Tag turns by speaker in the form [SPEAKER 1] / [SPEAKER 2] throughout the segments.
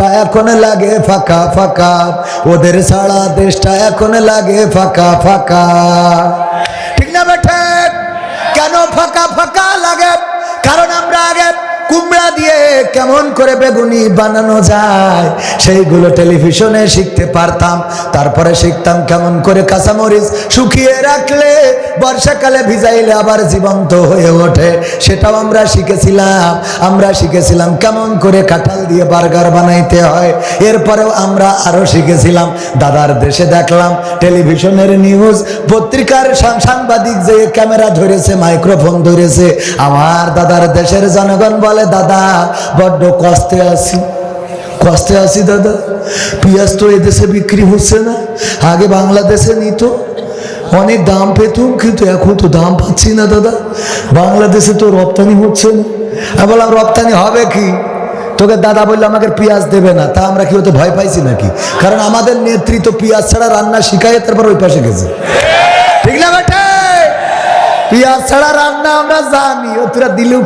[SPEAKER 1] দেশটা এখন লাগে ফাঁকা ফাঁকা। ওদের সারা দেশটা এখন লাগে ফাঁকা ফাঁকা। ঠিক না বেঠে? কেন ফাঁকা ফাঁকা লাগে? কারণ আমরা আগে কুমড়া দিয়ে কেমন করে বেগুনি বানানো যায়, সেইগুলো টেলিভিশনে শিখতে পারতাম। তারপরে শিখতাম কেমন করে কাঁচামরিচ শুকিয়ে রাখলে, বর্ষাকালে ভিজাইলে আবার জীবন্ত হয়ে ওঠে। সেটাও আমরা শিখেছিলাম। আমরা শিখেছিলাম কেমন করে কাঁঠাল দিয়ে বার্গার বানাইতে হয়। এরপরেও আমরা আরও শিখেছিলাম। দাদার দেশে দেখলাম, টেলিভিশনের নিউজ, পত্রিকার সাংবাদিক যে ক্যামেরা ধরেছে, মাইক্রোফোন ধরেছে, আমার দাদার দেশের জনগণ বলে দাদা, বড্ড কষ্টে আছি। কষ্টে আছি, দাদা? পেঁয়াজ তো এদেশে বিক্রি হচ্ছে না। আগে বাংলাদেশে নিত। অনেক দাম পেতুম কিন্তু এখন তো দাম পাচ্ছি না, দাদা। বাংলাদেশে তো রপ্তানি হচ্ছে না। আমি বললাম, রপ্তানি হবে কি? তোকে দাদা বলল আমাকে পেঁয়াজ দেবে না। তা আমরা কি হতে ভয় পাইছি নাকি? কারণ আমাদের নেতৃত্ব পেঁয়াজ ছাড়া রান্না শিখাই তারপর ওই পাশে গেছে। ঠিক না, বেটে? ছাড়া রান্না আমরা জানি, ও তোরা দিলেও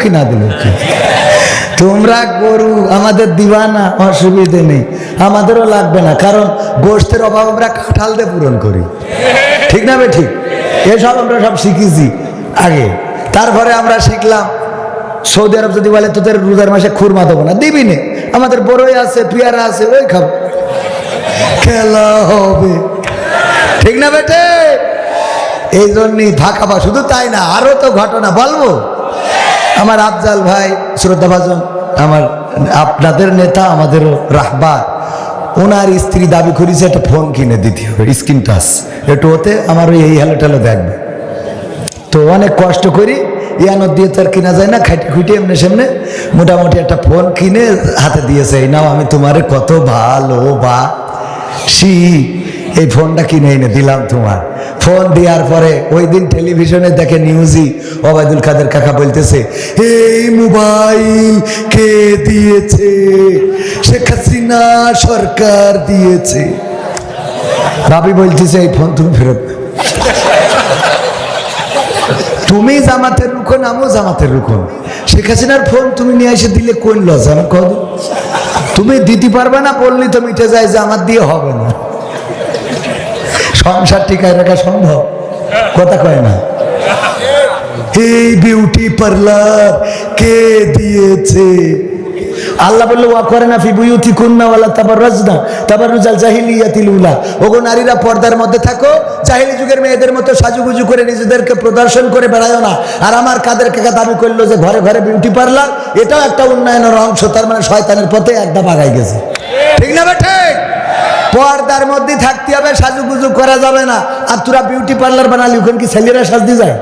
[SPEAKER 1] তোমরা গরু, আমাদের দিবা না অসুবিধে নেই। আমাদেরও লাগবে না, কারণ গোষ্ঠের অভাব আমরা কাঁঠাল দিয়ে পূরণ করি। ঠিক না বে ঠিক? এসব আমরা সব শিখেছি আগে। তারপরে আমরা শিখলাম, সৌদি আরব যদি বলে, তোদের রোজার মাসে খুরমা দেবো না। দিবি নে। আমাদের বড়ই আছে, পিয়ারা আছে, ওই খাব। খেলা হবে। ঠিক না বেটে এই জন্যই ফাঁকা পা শুধু তাই না আরও তো ঘটনা বলব। আমার আফজাল ভাই, শ্রদ্ধা ভাজন, আমার আপনাদের নেতা, আমাদেরও রাহবা ওনার স্ত্রী দাবি করেছে একটা ফোন কিনে দিতে হবে, স্ক্রিন টাচ। একটু ওতে আমার ওই এই হ্যালো টেলো দেখবে। তো অনেক কষ্ট করি ইয়ানোর দিয়ে তো আর কিনা যায় না, খাইটে খুঁটে এমনি সামনে মোটামুটি একটা ফোন কিনে হাতে দিয়েছে। এই নাও, আমি তোমারে কত ভালো বা সি এই ফোনটা কিনে এনে দিলাম তোমার। ফোন দেওয়ার পরে ওই দিন টেলিভিশনে দেখে নিউজই ওবায়দুল কাদের কাকা বলতেছে এই মোবাইল কে দিয়েছে? শেখ হাসিনা সরকার দিয়েছে। ভাবি বলতেছে, এই ফোন তুমি ফেরত তুমি জামাতের রুখন আমিও জামাতের রুখন শেখ হাসিনার ফোন তুমি নিয়ে এসে দিলে কোন লস আমার কদ তুমি দিতে পারবে না, বললি তো মিটে যায় যে আমার দিয়ে হবে না। সংসার টিকায় রাখা সম্ভব? কথা কয় না। এই বিউটি পার্লার কে দিয়েছে? আল্লাহ বলল, ওয়া করে না ফি বুয়ুতি কুন্না ওয়ালা তাবার রাজনা তাবার রুজাল জাহিলিয়াতিল উলা। ওগো নারীরা পর্দার মধ্যে থাকো, জাহিলি যুগের মেয়েদের মতো সাজুগুজু করে নিজেদেরকে প্রদর্শন করে বেড়ায়ও না। আর আমার কাদের কাকা দাবি করল যে ঘরে ঘরে বিউটি পার্লার এটাও একটা উন্নয়নের অংশ, তার মানে শয়তানের পথে একদম আগাই গেছে। ঠিক না ঠিক? পর্দার মধ্যে থাকতে হবে, সাজুগুজু করা যাবে না। আর তোরা বিউটি পার্লার বানালি, ওখানে কি ছেলেরা সাজতে যায়?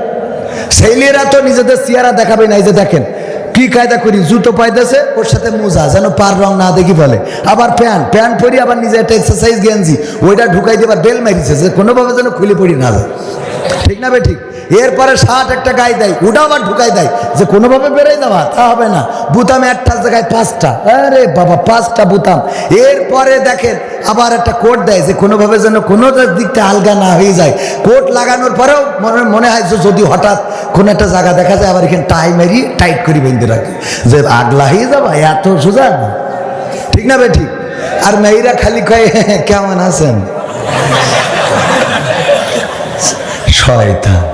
[SPEAKER 1] ছেলেরা তো নিজেদের চেহারা দেখাবে না, এই যে দেখেন, কি কায়দা করি, জুতো পাইতেছে, ওর সাথে মোজা, যেন পার রং না দেখি বলে। আবার প্যান্ট প্যান্ট পরি আবার নিজে একটা এক্সারসাইজ গেঞ্জি, ওইটা ঢুকাই দিয়ে আবার বেল মারিছে, যে কোনোভাবে যেন খুলে পড়ি না ঠিক না বে ঠিক? এরপরে শার্ট একটা গায়ে দেয় ওটাও আবার ঢুকাই দেয়। যে কোনোভাবে বেরোয় যাওয়া তা হবে না। বুতাম একটা জায়গায় পাঁচটা। আরে বাবা, পাঁচটা বুতাম। এরপরে দেখেন আবার একটা কোট দেয়, যে কোনোভাবে যেন কোনো দিকটা আলগা না হয়ে যায়। কোট লাগানোর পরেও মনে মনে হয় যে যদি হঠাৎ কোনো একটা জায়গা দেখা যায়, আবার এখানে টাই মেরি, টাইট করে বেঁধে রাখি। যে আগলা হয়ে যাবা, এত সোজা। ঠিক না বে, ঠিক? আর মেয়েরা খালি কয়ে কেমন আছেন? শয়তান।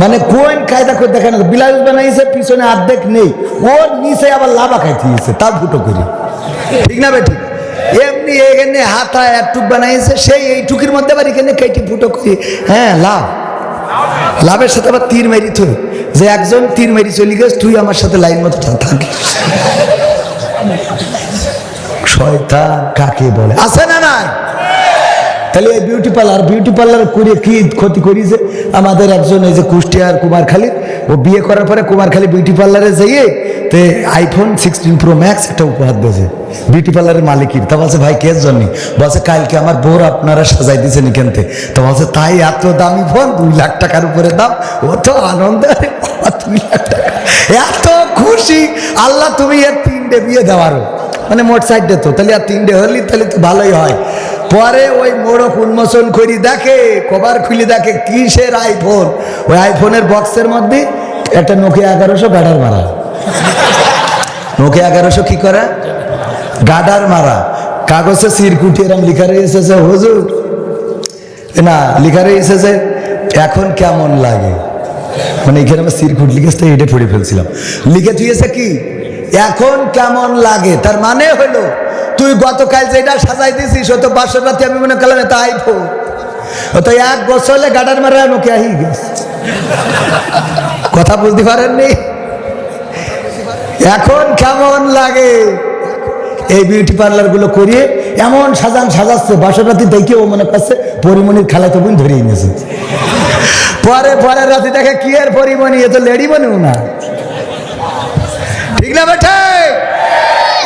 [SPEAKER 1] মানে কোন কায়দা করে দেখেন বিলাস বানাইছে, পিছনে অর্ধেক নেই। ওর নিচে আবার লাভা খাইতে তা ফুটো করি। ঠিক না বে এমনি এখানে হাতা একটুক বানাইছে, সেই এইটুকির মধ্যে আবার এখানে কেটে ফুটো করি। হ্যাঁ লাভ। লাভের সাথে আবার তীর মেরি তুই যে একজন তীর মেরি চলে গেছ, তুই আমার সাথে লাইন মতো থাকিস শয়তান কাকে বলে? আছে না নাই? তাহলে এই বিউটি পার্লার বিউটি পার্লার করে কি ক্ষতি করিছে আমাদের একজন এই যে কুষ্টিয়ার কুমারখালী ও বিয়ে করার পরে কুমারখালী বিউটি পার্লারে যেয়ে তে আইফোন সিক্সটিন প্রো ম্যাক্স একটা উপহার দিয়েছে। বিউটি পার্লারের মালিকের। তা বলছে, ভাই কেস জন্য? বলছে, কালকে আমার বোর আপনারা সাজাই দিয়েছেন এখানতে তো বলছে, তাই এত দামি ফোন দুই লাখ টাকার উপরে দাম ও তো আনন্দ এত খুশি। আল্লাহ, তুমি এর তিনটে বিয়ে দেওয়ারও। মানে মোট সাইডে তো। তাহলে আর তিনটে হলি তাহলে তো ভালোই হয়। পরে ওই মোড়ক উন্মোচন করি দেখে কভার খুলি দেখে, কিসের আইফোন ওই আইফোনের বক্সের মধ্যে একটা নোকিয়া এগারোশো ব্যাটার মারা। নোকিয়া এগারোশো কি করে? গাডার মারা। কাগজে সিরকুটি এরম লিখা রয়েছে যে, হুজুর, না, লিখা রয়েছে যে, এখন কেমন লাগে? মানে এখানে আমার সিরকুট লিখেছে এটা পড়ে ফেলছিলাম। লিখে দিয়েছে কি? এখন কেমন লাগে। তার মানে হলো তুই গতকাল যেটা সাজাই দিয়েছিস ও তো বাসর রাতে আমি মনে করলাম এটা ফো ও তো এক বছর হলে গাডার মারা নোকে আহি কথা বুঝতে পারেননি? এখন কেমন লাগে? এই বিউটি পার্লারগুলো করিয়ে এমন সাজান সাজাচ্ছে বাসরাতি ও মনে করছে পরিমণির খেলা তো বোন ধরিয়ে নিয়েছে। পরে পরে রাতে দেখে কি আর পরিমণি, এ তো লেডি বনেও না। ঠিক না বেঠে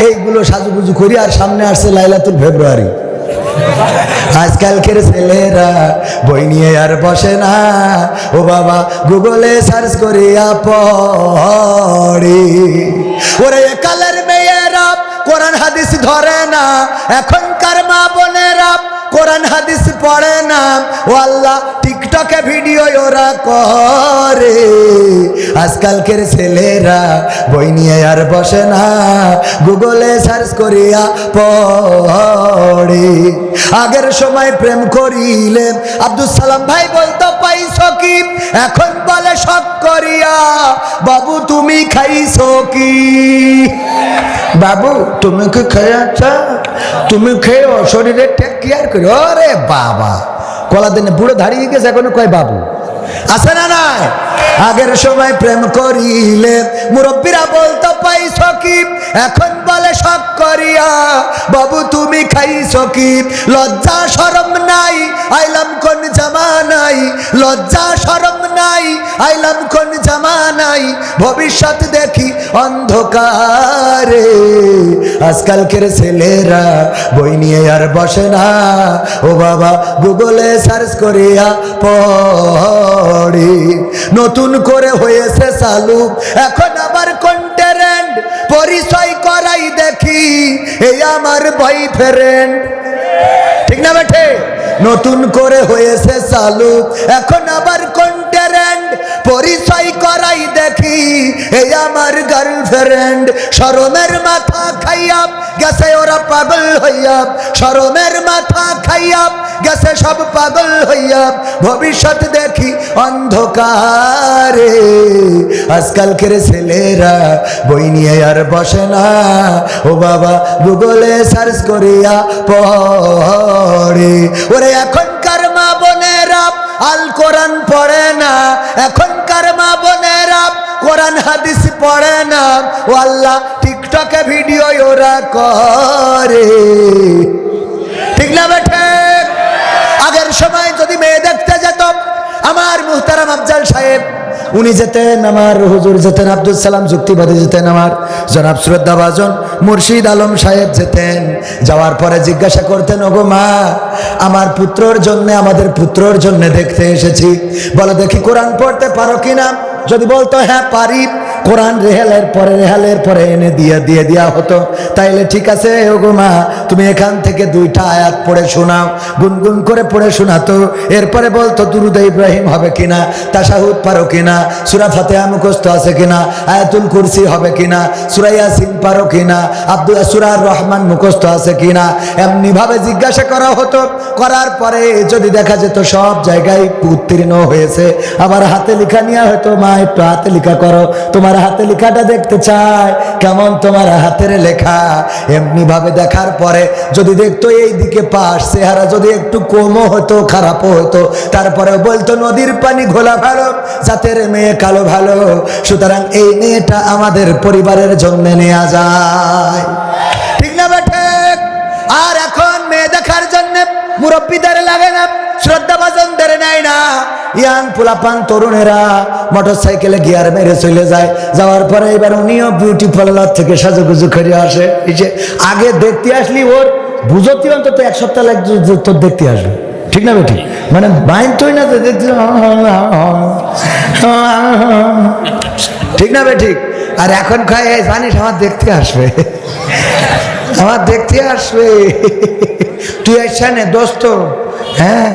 [SPEAKER 1] এইগুলো সাজুগুজু করি আর সামনে আসছে লাইলাতুল ফেব্রুয়ারি। আজকালকের ছেলেরা বই নিয়ে আর বসে না। ও বাবা, গুগলে সার্চ করিয়া পড়ে। ওরে কালের মেয়েরা কোরআন হাদিস ধরে না। এখনকার মা বোনেরা কোরআন হাদিস পড়ে না। ও আল্লাহ, টিকটকে ভিডিও ওরা করে। আজকালকের ছেলেরা বই নিয়ে আর বসে না। গুগলে সার্চ করিয়া পড়ে। আগের সময় প্রেম করিলে আব্দুল সালাম, ভাই, বলতো পাইছ কি? এখন বলে সব করিয়া। বাবু, তুমি খাইছো কি? বাবু, তুমি কি খেয়েছ? তুমি খেয়েও শরীরে টেক কেয়ার করি ওরে বাবা কলা দিনে বুড়ো দাঁড়িয়ে গেছে এখনও কয় বাবু? আছে না নাই? আগের সময় প্রেম করিলে মুরব্বীরা বলতো, পাই কি এখন বলে শখ করিয়া, বাবু তুমি খাই কি লজ্জা সরম নাই, আইলাম কোন জামানাই লজ্জা সরম নাই, আইলাম কোন জামা নাই, ভবিষ্যৎ দেখি অন্ধকারে। আজকালকের ছেলেরা বই নিয়ে আর বসে না, ও বাবা গুগলে সার্চ করিয়া পড়ে। নতুন করে হয়েছে চালু, এখন আবার কন্টেরেন্ট পরিচয় করাই দেখি, এই আমার বয়ফ্রেন্ড ঠিক না বেঠে? নতুন করে হয়েছে চালু। এখন আবার কন্টেরেন্ট পরিচয় করাই দেখি। এই আমার গার্লফ্রেন্ড সরমের মাথা খাইয়া গেছে ওরা পাগল হইয়া সরমের মাথা খাইয়া গেছে সব পাগল হইয়া, ভবিষ্যৎ দেখি অন্ধকারে। আজকালকের ছেলেরা বই নিয়ে আর বসে না। ও বাবা, গুগলে সার্চ করিয়া পড়ে। ওরে, এখনকার মা বোনেরা, আল কোরআন পড়ে না। এখনকার মা বোনেরা, কোরআন, হাদিস পড়ে না। ও আল্লাহ, টিকটকে ভিডিও ওরা করে। আমার মুহতারাম আফজাল সাহেব, উনি যেতেন আমার, হুজুর যেতেন, আব্দুল সালাম যুক্তিবাদী যেতেন আমার, জনাব শ্রদ্ধা বাজন, মুর্শিদ আলম সাহেব যেতেন। যাওয়ার পরে জিজ্ঞাসা করতেন, ওগো মা, আমার পুত্রর জন্য, আমাদের পুত্রর জন্যে দেখতে এসেছি। বলে, দেখি কোরআন পড়তে পারো কিনা যদি বলতো হ্যাঁ পারি। কোরআন রেহালের পরে রেহালের পরে এনে দিয়ে দিয়ে দেওয়া হতো। তাইলে ঠিক আছে, ওগো মা, তুমি এখান থেকে দুইটা আয়াত পড়ে শোনাও, গুনগুন করে পড়ে শোনাতো। এরপরে বলতো, দুরুদ ইব্রাহিম হবে কিনা? তাসাহুদ পারো কিনা? সুরা ফাতেহা মুখস্থ আছে কিনা? আয়াতুল কুরসি হবে কিনা? সুরা ইয়াসিন পারো কিনা? আব্দুল সুরার রহমান মুখস্থ আছে কিনা? এমনি ভাবে জিজ্ঞাসা করা হতো। করার পরে যদি দেখা যেত সব জায়গায় উত্তীর্ণ হয়েছে, আবার হাতে লেখা নিয়ে হতো, মা একটু হাতে লেখা করো, তোমার হাতে লেখাটা দেখতে চায়। কেমন তোমার হাতের লেখা? এমনি ভাবে দেখার পরে যদি দেখতো এই দিকে পাশ, চেহারা যদি একটু কমও হতো, খারাপও হতো তারপরে বলতো, নদীর পানি ঘোলা ভালো, জাতের মেয়ে কালো ভালো, সুতরাং এই মেয়েটা আমাদের পরিবারের জন্য নেওয়া যায়। ঠিক না বেঠে আর এখন মেয়ে দেখার জন্য মুরব্বীদের লাগে না। শ্রদ্ধা ভাজনদের নেয় না। ইয়াং পোলাপান তরুণেরা মোটর সাইকেলে গিয়ার মেরে চলে যায়। যাওয়ার পরে এবার উনিও বিউটি পার্লার থেকে সাজুগুজু করে আসে। এই যে আগে দেখতে আসলি ওর বুঝতি অন্তত এক সপ্তাহ লাগছে তোর দেখতে আসবে। ঠিক না বেটি? মানে মাইন্ড তুই না ঠিক না বে ঠিক আর এখন খায় জানিস, আমার দেখতে আসবে। আমার দেখতে আসবে। তুই আসছে দোস্ত। হ্যাঁ?